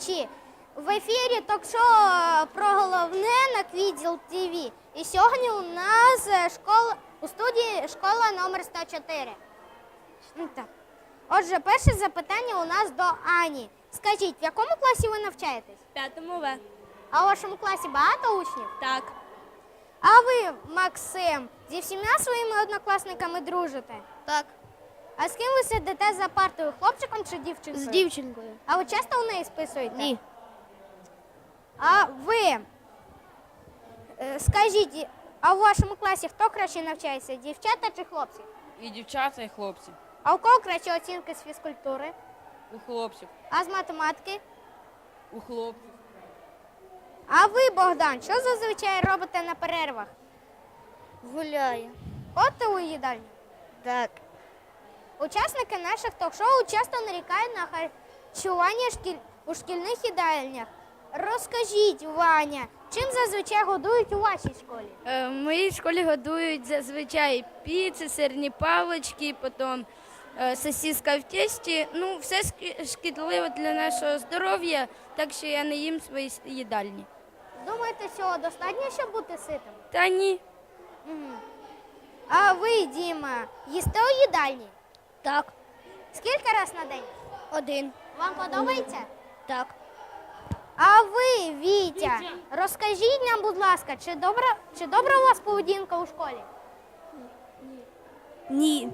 глядачі. В ефірі ток-шоу про головне на Квідзіл ТВ. І сьогодні у нас е, школа у студії школа номер 104. Ну, Так. Отже, перше запитання у нас до Ані. Скажіть, в якому класі ви навчаєтесь? П'ятому В. А у вашому класі багато учнів? Так. А ви, Максим, зі всіма своїми однокласниками дружите? Так. А з ким ви сидите за партою, хлопчиком чи дівчинкою? З дівчинкою. А ви часто у неї списуєте? Ні. А ви е, скажіть, а у вашому класі хто краще навчається? Дівчата чи хлопці? І дівчата, і хлопці. А у кого кращі оцінки з фізкультури? У хлопців. А з математики? У хлопців. А ви, Богдан, що зазвичай робите на перервах? Гуляю. Ходите у їдальню? Так. Учасники наших ток-шоу часто нарікають на харчування шкіль... у шкільних їдальнях. Розкажіть, Ваня, чим зазвичай годують у вашій школі? Е, В моїй школі годують зазвичай піци, сирні палички, потім е, сосиска в тісті. Ну, все шкі- шкідливо для нашого здоров'я, так що я не їм свої їдальні. Думаєте, цього достатньо, щоб бути ситим? Та ні. А ви, Діма, їсте у їдальні? Так. Скільки раз на день? Один. Вам подобається? Так. А ви, Вітя, розкажіть нам, будь ласка, чи добра, чи добра у вас поведінка у школі? Ні.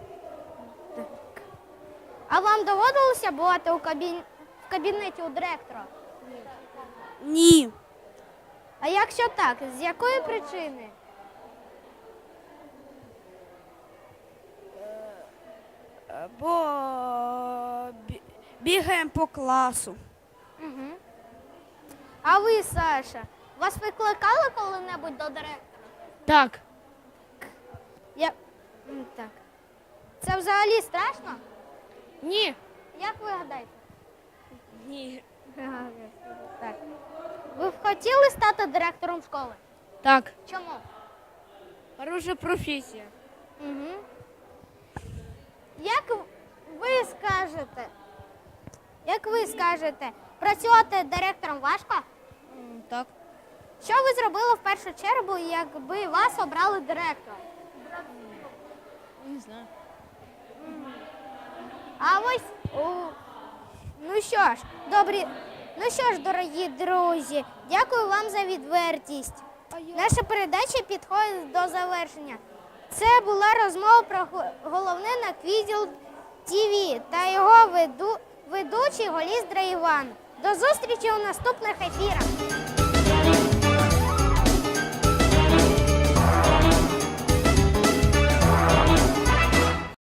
А вам доводилося бувати у кабін... в кабінеті у директора? Ні. А якщо так, з якої причини? Бо бігаємо по класу. Угу. А ви, Саша, вас викликали коли-небудь до директора? Так. Я... М, Так. Це взагалі страшно? Ні. Як ви гадаєте? Ні. Так. Ви б хотіли стати директором школи? Так. Чому? Хороша професія. Угу. Як ви скажете, як ви скажете, працювати директором важко? Так. Що ви зробили в першу чергу, якби вас обрали директором? Не знаю. А ось у... ну що ж, добрі. Ну що ж, дорогі друзі, дякую вам за відвертість. Наша передача підходить до завершення. Це була розмова про го- головне на Квізіл ТВ та його веду... ведучий Голіздра Іван. До зустрічі у наступних ефірах.